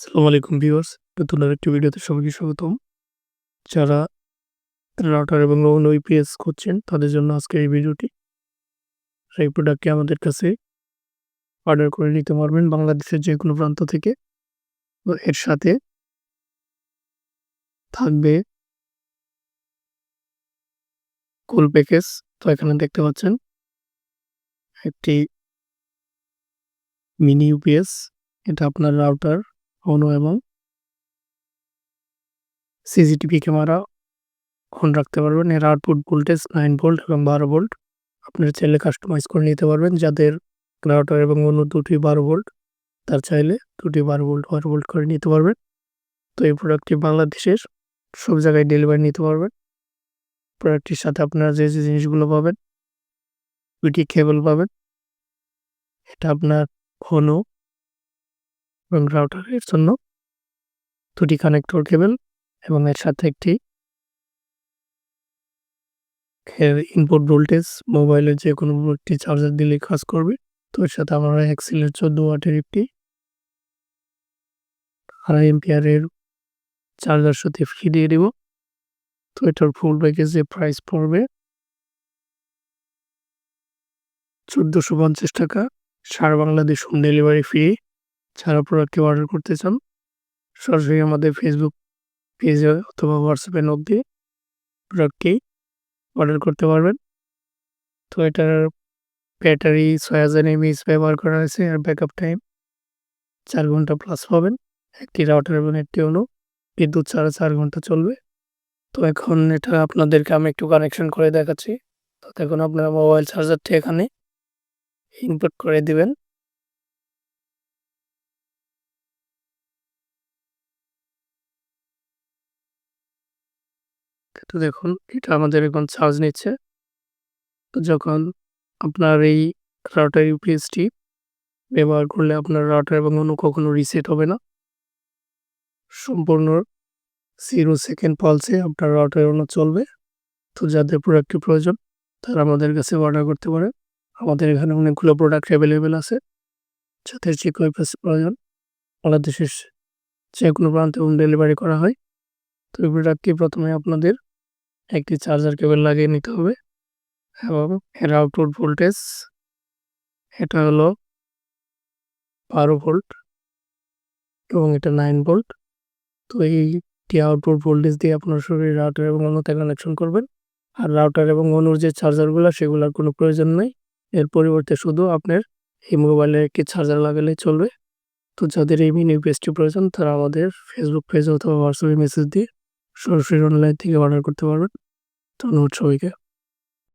আসসালামু আলাইকুম ভিউয়ার্স, নতুন আরেকটি ভিডিওতে সবাইকে স্বাগতম। যারা রাউটার এবং অন্য ইউপিএস করছেন তাদের জন্য আজকের এই ভিডিওটি। আর এই প্রোডাক্টটি আমাদের কাছে অর্ডার করে নিতে পারবেন বাংলাদেশের যে কোনো প্রান্ত থেকে। এর সাথে থাকবে কুল প্যাকেজ তো এখানে দেখতে পাচ্ছেন একটি মিনি ইউপিএস এটা আপনার রাউটার অন এবং সিসিটিভি ক্যামেরা অন রাখতে পারবেন। এর আউটপুট ভোল্টেজ নাইন ভোল্ট এবং বারো ভোল্ট আপনার চাইলে কাস্টমাইজ করে নিতে পারবেন। যাদের রাউটার এবং অন্য দুটি বারো ভোল্ট তার চাইলে দুটি বারো ভোল্ট বারো ভোল্ট করে নিতে পারবেন। তো এই প্রোডাক্টটি বাংলাদেশের সব জায়গায় ডেলিভারি নিতে পারবেন। প্রোডাক্টটির সাথে আপনারা যে যে জিনিসগুলো পাবেন, দুটি কেবল পাবেন। এটা আপনার ফোনও এবং রাউটারের জন্য দুটি কানেক্টর কেবল এবং এর সাথে একটি ইনপুট ভোল্টেজ মোবাইলের যে কোনো একটি চার্জার দিলে কাজ করবে। তো এর সাথে আমরা এক্সেলের চোদ্দ ওয়াটের একটি আড়াই এম্পিয়ারের চার্জার সাথে ফ্রি দিয়ে দেব। তো এটার ফুল প্যাকেজে প্রাইস পড়বে চোদ্দোশো পঞ্চাশ টাকা। সারা বাংলাদেশ হোম ডেলিভারি ফ্রি যারা প্রোডাক্টটি অর্ডার করতে চান, সরাসরি আমাদের ফেসবুক পেজে অথবা হোয়াটসঅ্যাপে নক দিয়ে প্রোডাক্টটি অর্ডার করতে পারবেন। তো এটার ব্যাটারি ছয় হাজার এমএইচ ব্যবহার করা হয়েছে আর ব্যাকআপ টাইম চার ঘণ্টা প্লাস পাবেন। একটি রাউটার এবং একটি হলো বিদ্যুৎ ছাড়া চার ঘণ্টা চলবে। তো এখন এটা আপনাদেরকে আমি একটু কানেকশন করে দেখাচ্ছি। তো এখন আপনারা মোবাইল চার্জারটি এখানে ইনপুট করে দিবেন। তো দেখুন, এটা আমাদের এখন চার্জ নিচ্ছে। তো যখন আপনার এই রাউটার ইউপিএসটি ব্যবহার করলে আপনার রাউটার এবং অন্য কখনো রিসেট হবে না। সম্পূর্ণ জিরো সেকেন্ড পালসে আপনার রাউটার অন্য চলবে। তো যাদের প্রোডাক্টটি প্রয়োজন, তারা আমাদের কাছে অর্ডার করতে পারে। আমাদের এখানে অনেকগুলো প্রোডাক্ট অ্যাভেলেবেল আছে। যাদের যে কোনো প্রয়োজন, বাংলাদেশের যে কোনো প্রান্তে ডেলিভারি করা হয়। তো এই প্রোডাক্টটি প্রথমে আপনাদের একটি চার্জার কেবল লাগিয়ে নিতে হবে এবং এর আউটপুট ভোল্টেজ এটা হলো বারো ভোল্ট এবং এটা নাইন ভোল্ট। তো এইটি আউটপুট ভোল্টেজ দিয়ে আপনার শরীর রাউটার এবং অন্যতে কানেকশন করবেন। আর রাউটার এবং অনুর যে চার্জারগুলো, সেগুলোর কোনো প্রয়োজন নেই। এর পরিবর্তে শুধু আপনার এই মোবাইলে একটি চার্জার লাগালেই চলবে। তো যাদের এই মিনি পেজটি প্রয়োজন, তারা আমাদের ফেসবুক পেজ অথবা হোয়াটসঅ্যাপে মেসেজ দিয়ে সরাসরি অনলাইন থেকে অর্ডার করতে পারবেন। ধন্যবাদ সবাইকে।